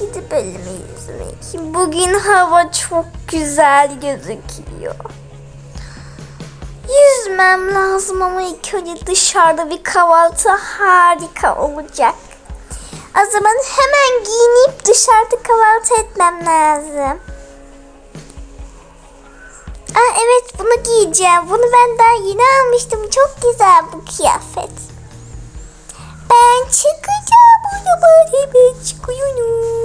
7 bölümü izlemek. Bugün hava çok güzel gözüküyor. Yüzmem lazım ama ilk önce dışarıda bir kahvaltı harika olacak. O zaman hemen giyinip dışarıda kahvaltı etmem lazım. Aa, evet bunu giyeceğim. Bunu ben daha yeni almıştım. Çok güzel bu kıyafet. Ben çıkacağım. Uyuma hemen çıkıyorum.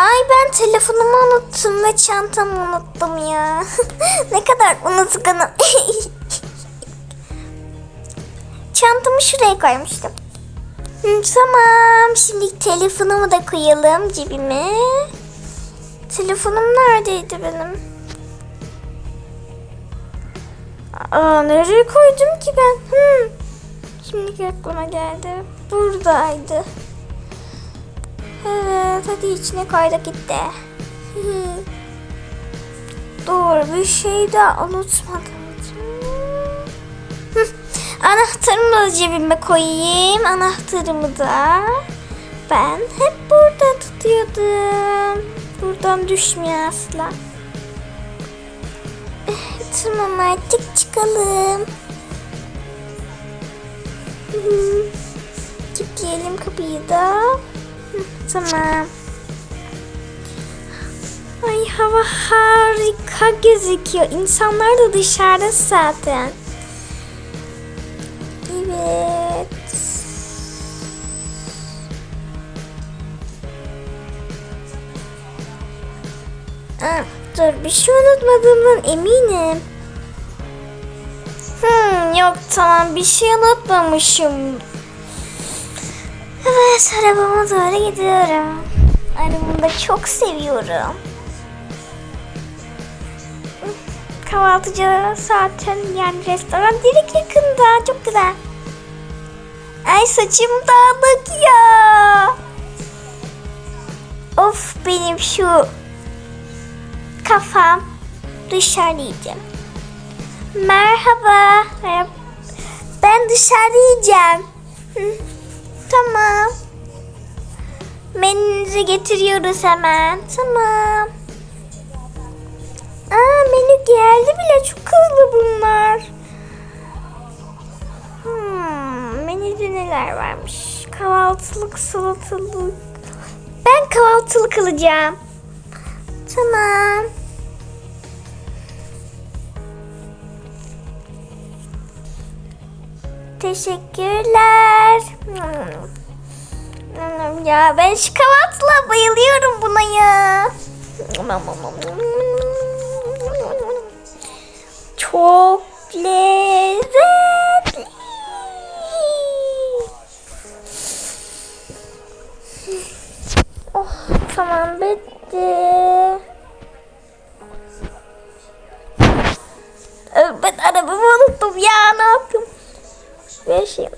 Ay ben telefonumu unuttum ve çantamı unuttum ya. ne kadar unutkanım. Çantamı şuraya koymuştum. Tamam. Şimdi telefonumu da koyalım cebime. Telefonum neredeydi benim? Aa, nereye koydum ki ben? Hmm. Şimdi aklıma geldi. Buradaydı. Evet, hadi içine koyduk gitti. Doğru, bir şey daha unutmadım. Anahtarımı da cebime koyayım. Anahtarımı da ben hep burada tutuyordum. Buradan düşmüyor asla. Eh, Tamam artık çıkalım. Kilitleyelim kapıyı da. Tamam. Ay hava harika gözüküyor. İnsanlar da dışarıda zaten. Evet. Aa, dur bir şey unutmadığımdan eminim. Hmm, yok tamam bir şey unutmamışım. Evet arabama doğru gidiyorum. Arabamı da çok seviyorum. Kahvaltıcı zaten yani restoran direkt yakında. Çok güzel. Ay saçım dağınık ya. Of benim şu kafam dışarı yiyeceğim. Merhaba. Ben dışarı. Hı, Tamam. Menünüzü getiriyoruz hemen. Tamam. Aa menü geldi bile. Çok hızlı bunlar. Hmm, menüde neler varmış? Kahvaltılık, salatalık. Ben kahvaltılık alacağım. Tamam. Teşekkürler. Ya ben şu kahvaltıla bayılıyorum buna ya. Çok lezzetli. Oh, tamam bitti. Ben arabamı unuttum ya ne yaptım? Ver şey.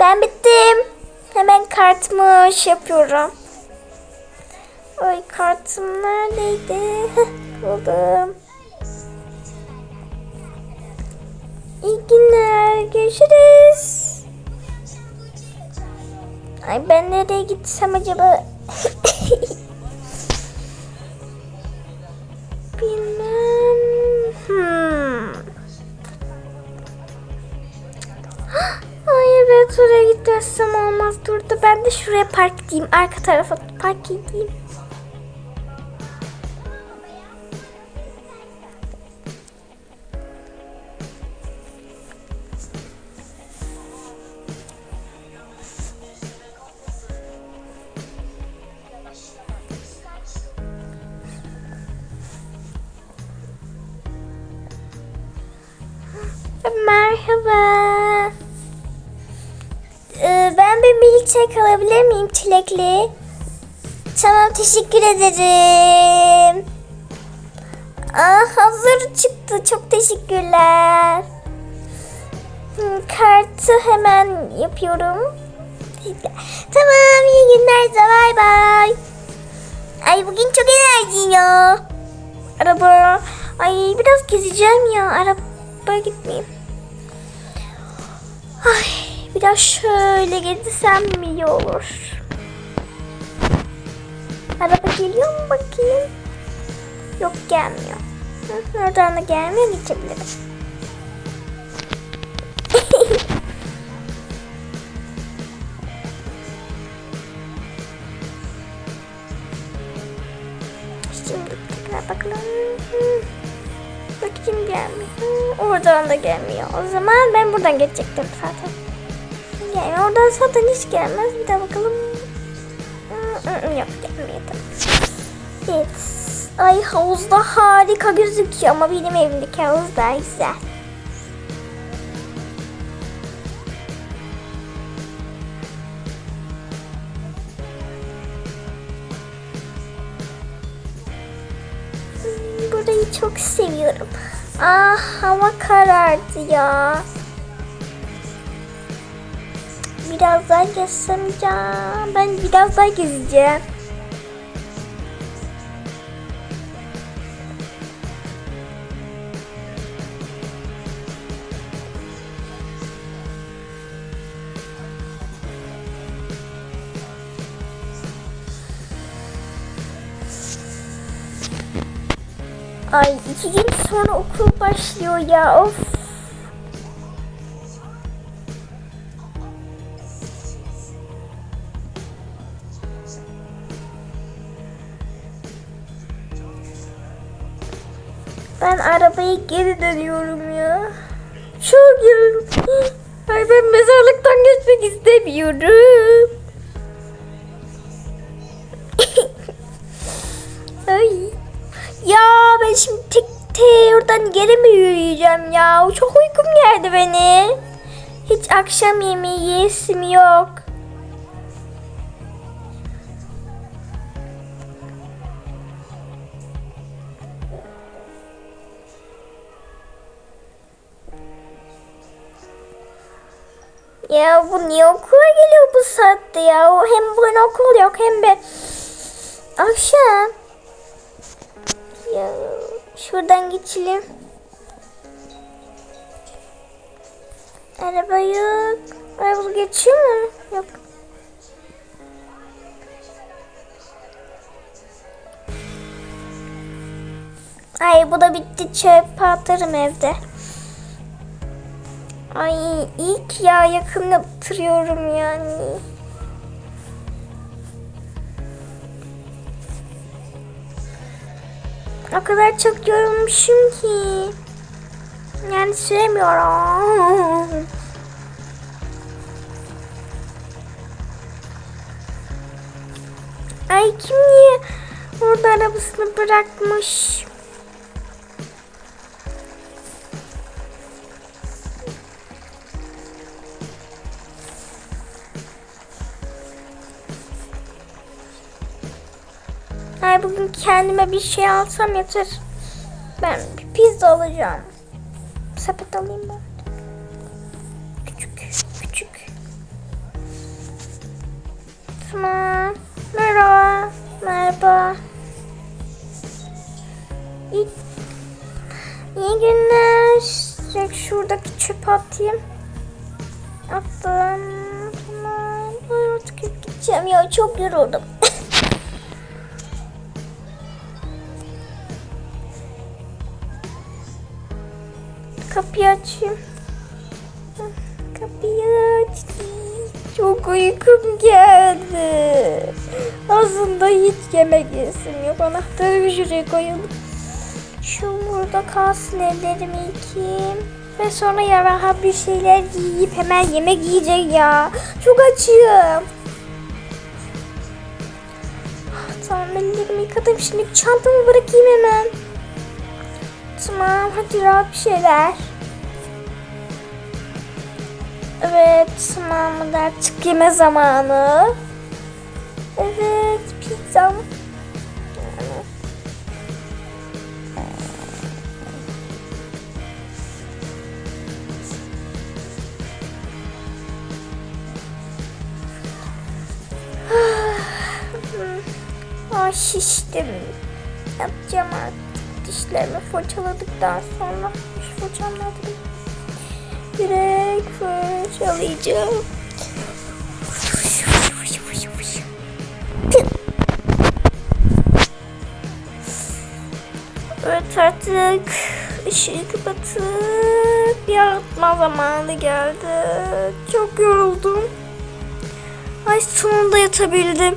Ben bittim. Hemen kartımı şey yapıyorum. Ay kartım neredeydi? Buldum. İyi günler. Görüşürüz. Ay ben nereye gitsem acaba? Bilmem. Hmm. Ay evet oraya gitmezsem olmaz. Dur da ben de şuraya park edeyim. Arka tarafa park edeyim. Merhaba. Ben bir milkshake alabilir miyim çilekli? Tamam teşekkür ederim. Aa, hazır çıktı. Çok teşekkürler. Hı, Kartı hemen yapıyorum. Tamam iyi günler. Bye bye. Ay bugün çok enerjiyim ya. Araba Ay biraz gezeceğim ya. Araba gitmeyeyim. Ay biraz şöyle gezsem mi iyi olur? Araba geliyor mu bakayım? Yok gelmiyor. Hı, Oradan da gelmiyor geçebilirim. Şimdi tekrar bakalım. Bakayım gelmiyor. Oradan da gelmiyor. O zaman ben buradan geçecektim zaten. Yani oradan zaten hiç gelmez. Bir daha bakalım. Yok gelmiyor. Evet. Ay havuzda harika gözüküyor ama benim evimdeki havuz daha güzel. Hmm, Burayı çok seviyorum. Ah hava karardı ya. Biraz daha ya. Ben biraz daha gezeceğim. Ay iki gün sonra okul başlıyor ya of. Ben arabaya geri dönüyorum ya. Çok yoruldum. Ay ben mezarlıktan geçmek istemiyorum. Ay. Ya ben şimdi tek te oradan geri mi yürüyeceğim ya? Çok uykum geldi beni. Hiç akşam yemeği yesim yok. Ya bu niye okula geliyor bu saatte ya? Hem bugün okul yok hem de akşam. Ya şuradan geçelim. Araba yok. Araba geçiyor mu? Yok. Ay bu da bitti çöp atarım evde. Ay ilk ya yakın yaptırıyorum yani. O kadar çok yorulmuşum ki. Yani süremiyorum. Ay kim niye orada arabasını bırakmış? Ay bugün kendime bir şey alsam yeter. Ben bir pizza alacağım. Sepet alayım ben. Küçük, küçük. Tamam. Merhaba. Merhaba. İyi, iyi günler. Direkt şuradaki çöpe atayım. Attım. Tamam. Artık gideceğim ya çok yoruldum. Kapıyı açayım. Kapıyı açtım. Çok uykum geldi. Aslında hiç yemek yesim yok. Anahtarı şuraya koyalım. Şu burada kalsın ellerimi yıkayayım. Ve sonra ya rahat bir şeyler yiyip hemen yemek yiyecek ya. Çok açım. Ah, Tamam ellerimi yıkadım. Şimdi çantamı bırakayım hemen. Tamam hadi rahat bir şeyler. Evet tamam artık yeme zamanı. Evet pizzam. Ay şiştim. Yapacağım artık. Dişlerimi fırçaladıktan sonra diş fırçam? Direkt fırçalayacağım. Evet artık ışığı kapatıp yatma zamanı geldi. Çok yoruldum. Ay sonunda yatabildim.